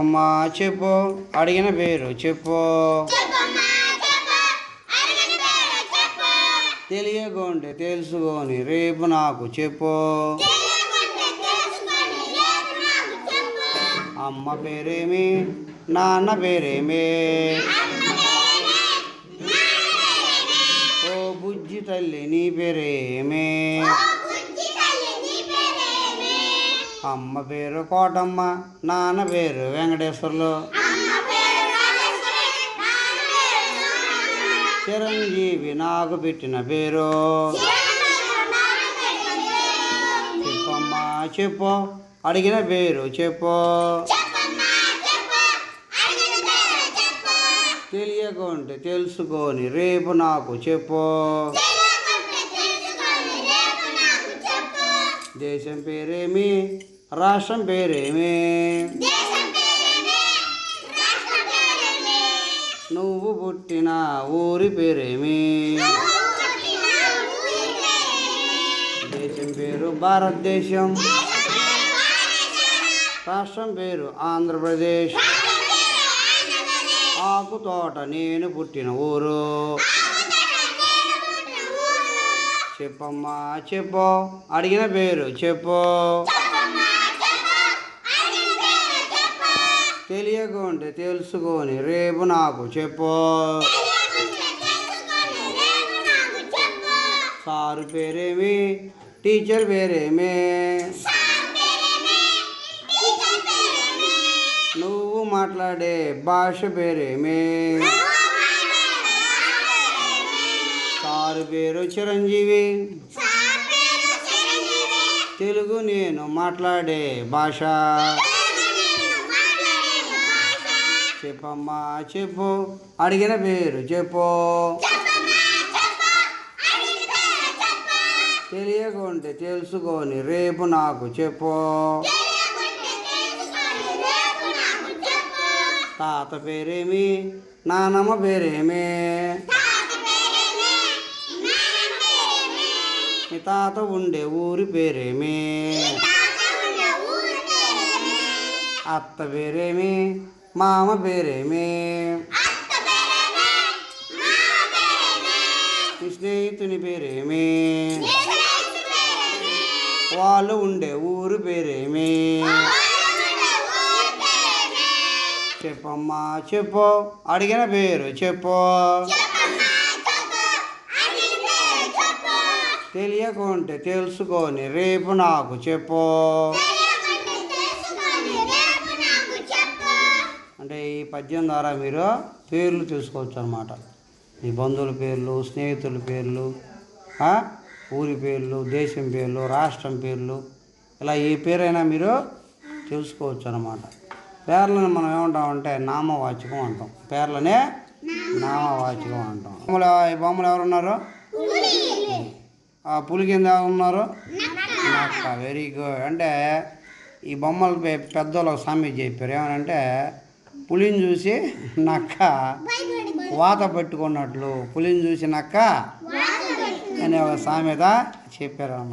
అమ్మా చెప్పు. అడిగిన పేరు చెప్పు. తెలియకుంటే తెలుసుకొని రేపు నాకు చెప్పు. అమ్మ పేరేమి? నాన్న పేరేమి? ఓ బుజ్జి తల్లి నీ పేరేమి? అమ్మ పేరు కోటమ్మ నాన్న పేరు వెంకటేశ్వర్లు. చిరంజీవి నాకు పెట్టిన పేరు. చెప్పమ్మా చెప్పు. అడిగిన పేరు చెప్పు. తెలియకుంటే తెలుసుకొని రేపు నాకు చెప్పు. దేశం పేరేమి రాష్ట్రం పేరేమి నువ్వు పుట్టిన ఊరి పేరేమి దేశం పేరు భారతదేశం. రాష్ట్రం పేరు ఆంధ్రప్రదేశ్. ఆకు తోట నేను పుట్టిన ఊరు. చెప్పమ్మా చెప్పు. అడిగిన పేరు చెప్పు. తెలియకుంటే తెలుసుకొని రేపు నాకు చెప్పు. సారు పేరేమి? టీచర్ పేరేమి? నువ్వు మాట్లాడే భాష పేరేమి? సారు పేరు చిరంజీవి. తెలుగు నేను మాట్లాడే భాష. చెప్పమ్మా చెప్పు. అడిగిన పేరు చెప్పు. తెలియకుంటే తెలుసుకొని రేపు నాకు చెప్పు. తాత పేరేమి? నానమ్మ పేరేమి? మీ తాత ఉండే ఊరి పేరేమి? అత్త పేరేమి? మామ పేరేమి? మీ స్నేహితుని పేరేమి? వాళ్ళు ఉండే ఊరు పేరేమి? చెప్పమ్మా చెప్పు. అడిగిన పేరు చెప్పు. తెలియకుంటే తెలుసుకొని రేపు నాకు చెప్పు. అంటే ఈ పద్యం ద్వారా మీరు పేర్లు తెలుసుకోవచ్చు అనమాట మీ బంధువుల పేర్లు స్నేహితుల పేర్లు? ఊరి పేర్లు దేశం పేర్లు రాష్ట్రం పేర్లు ఇలా ఏ పేరైనా మీరు తెలుసుకోవచ్చు అనమాట పేర్లను మనం ఏమంటామంటే నామవాచకం అంటాం. పేర్లనే నామవాచకం. అంటాం. బొమ్మలు బొమ్మలు ఎవరున్నారు? పులి కింద ఉన్నారు నక్క. వెరీ గుడ్ అంటే ఈ బొమ్మలు పెద్దోళ్ళు ఒక సామెత చెప్పారు. ఏమనంటే పులిని చూసి నక్క వాత పెట్టుకున్నట్లు పులిని చూసి నక్క అనే ఒక సామెత చెప్పారు అన్నమాట